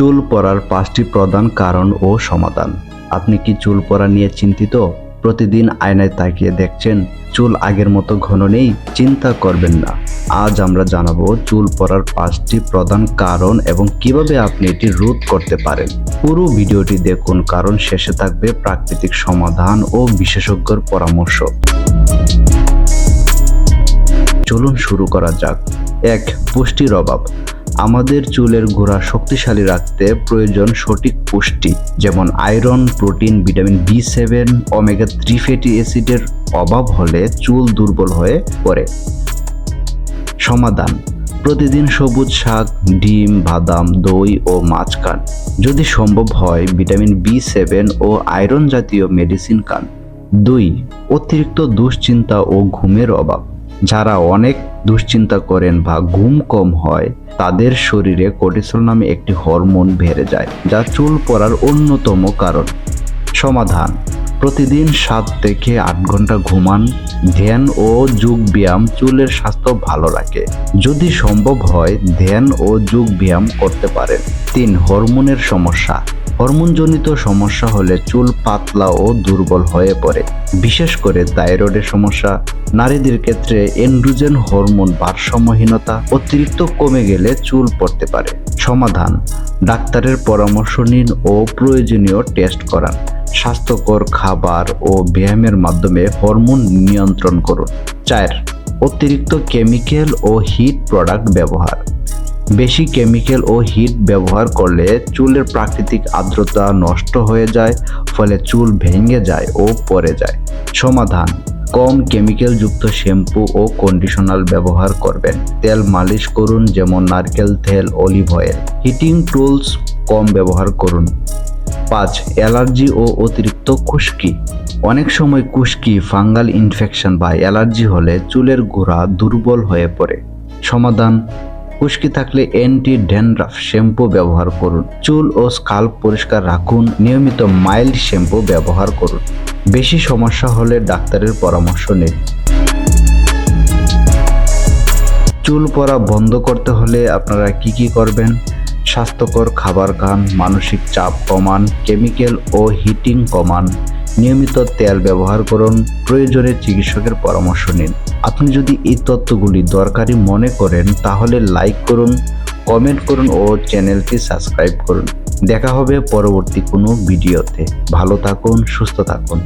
চুল পড়ার পাঁচটি প্রধান কারণ ও সমাধান। আপনি কি চুল পড়া নিয়ে চিন্তিত? প্রতিদিন আয়নায় তাকিয়ে দেখছেন, চুল আগের মতো ঘন নেই, চিন্তা করবেন না। আজ আমরা জানাব চুল পড়ার পাঁচটি প্রধান কারণ এবং কীভাবে আপনি এটি রোধ করতে পারেন। পুরো ভিডিওটি দেখুন, কারণ শেষে থাকবে প্রাকৃতিক সমাধান ও বিশেষজ্ঞর পরামর্শ। চলুন শুরু করা যাক। এক, পুষ্টির অভাব। আমাদের চুলের গোড়া শক্তিশালী রাখতে প্রয়োজন সঠিক পুষ্টি, যেমন iron, protein, vitamin B seven omega three fatty অ্যাসিডের অভাব হলে চুল দুর্বল হয়ে পড়ে। সমাধান, প্রতিদিন সবুজ শাক, ডিম, বাদাম, দই ও মাছ খান যদি সম্ভব হয়, ভিটামিন বি সেভেন ও আয়রন জাতীয় মেডিসিন খান। দুই, অতিরিক্ত দুশ্চিন্তা ও ঘুমের অভাব। যারা অনেক দুশ্চিন্তা করেন বা ঘুম কম হয়, তাদের শরীরে কোর্টিসল নামে একটি হরমোন বেড়ে যায়, যা চুল পড়ার অন্যতম কারণ। সমাধান, প্রতিদিন সাত থেকে আট ঘণ্টা ঘুমান, ধ্যান ও যোগ ব্যায়াম চুলের স্বাস্থ্য ভালো রাখে। যদি সম্ভব হয়, ধ্যান ও যোগ ব্যায়াম করতে পারেন। তিন হরমোনের সমস্যা। হরমোনজনিত সমস্যা হলে চুল পাতলা ও দুর্বল হয়ে পড়ে। বিশেষ করে থাইরয়েডের সমস্যা। নারীদের ক্ষেত্রে এন্ড্রোজেন হরমোন ভারসাম্যহীনতা অতিরিক্ত কমে গেলে চুল পড়তে পারে। সমাধান, ডাক্তারের পরামর্শ নিন ও প্রয়োজনীয় টেস্ট করান। স্বাস্থ্যকর খাবার ও ব্যায়ামের মাধ্যমে হরমোন নিয়ন্ত্রণ করুন। চার, অতিরিক্ত কেমিক্যাল ও হিট প্রোডাক্ট ব্যবহার। বেশি কেমিক্যাল ও হিট ব্যবহার করলে চুলের প্রাকৃতিক আর্দ্রতা নষ্ট হয়ে যায়, ফলে চুল ভেঙে যায় ও পড়ে যায়। সমাধান, কম কেমিক্যাল যুক্ত শ্যাম্পু ও কন্ডিশনার ব্যবহার করবেন। তেল মালিশ করুন, যেমন নারকেল, তেল, অলিভ অয়েল। হিটিং টুলস কম ব্যবহার করুন। পাঁচ, অ্যালার্জি ও অতিরিক্ত খুশকি। অনেক সময় খুশকি, ফাঙ্গাল ইনফেকশন বা অ্যালার্জি হলে চুলের গোড়া দুর্বল হয়ে পড়ে। সমাধান খুশকি থাকলে অ্যান্টি ড্যান্ড্রাফ শ্যাম্পু ব্যবহার করুন। চুল ও স্কাল্প পরিষ্কার রাখুন। নিয়মিত মাইল্ড শ্যাম্পু ব্যবহার করুন। বেশি সমস্যা হলে ডাক্তারের পরামর্শ নিন। চুল পড়া বন্ধ করতে হলে আপনারা কি কি করবেন? স্বাস্থ্যকর খাবার খান, মানসিক চাপ কমান কেমিক্যাল ও হিটিং কমান। নিয়মিত তেল ব্যবহার করুন, প্রয়োজনে চিকিৎসকের পরামর্শ নিন। আপনি যদি এই তথ্যগুলি দরকারি মনে করেন, তাহলে লাইক করুন, কমেন্ট করুন ও চ্যানেলটি সাবস্ক্রাইব করুন। দেখা হবে পরবর্তী কোনো ভিডিওতে। ভালো থাকুন, সুস্থ থাকুন।